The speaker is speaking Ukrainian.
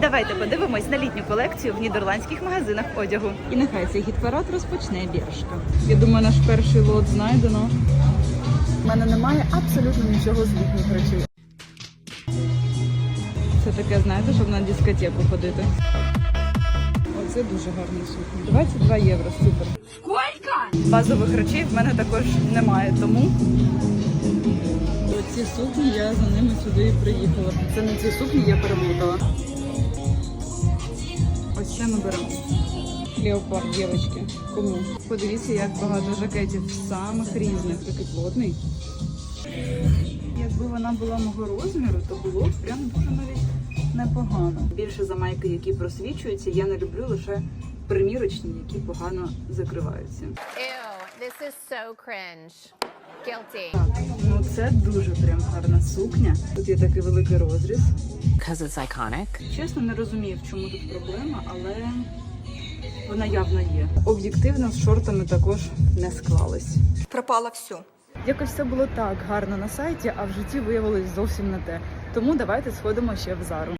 Давайте подивимось на літню колекцію в нідерландських магазинах одягу. І нехай цей гід-парад розпочне біршка. Я думаю, наш перший лот знайдено. У мене немає абсолютно нічого з літніх речей. Це таке, знаєте, щоб на дискотеку ходити. Оце дуже гарний сукні. 22 євро, супер. Скільки? Базових речей в мене також немає, тому ці сукні я за ними сюди і приїхала. Це не ці сукні, я переплутала. Це ми беремо. Леопард, дівчатки. Кому? Подивіться, як багато жакетів самих різних. Такий плотний. Якби вона була мого розміру, то було б прям дуже навіть непогано. Більше за майки, які просвічуються, я не люблю лише примірочні, які погано закриваються. Ew, this is so cringe. Guilty. Так, ну це дуже прям гарна сукня. Тут є такий великий розріз. Because it's iconic. Чесно, не розумію, в чому тут проблема, але вона явно є. Об'єктивно з шортами також не склалось. пропало все. Якось все було так гарно на сайті, а в житті виявилось зовсім не те. Тому давайте сходимо ще в зару.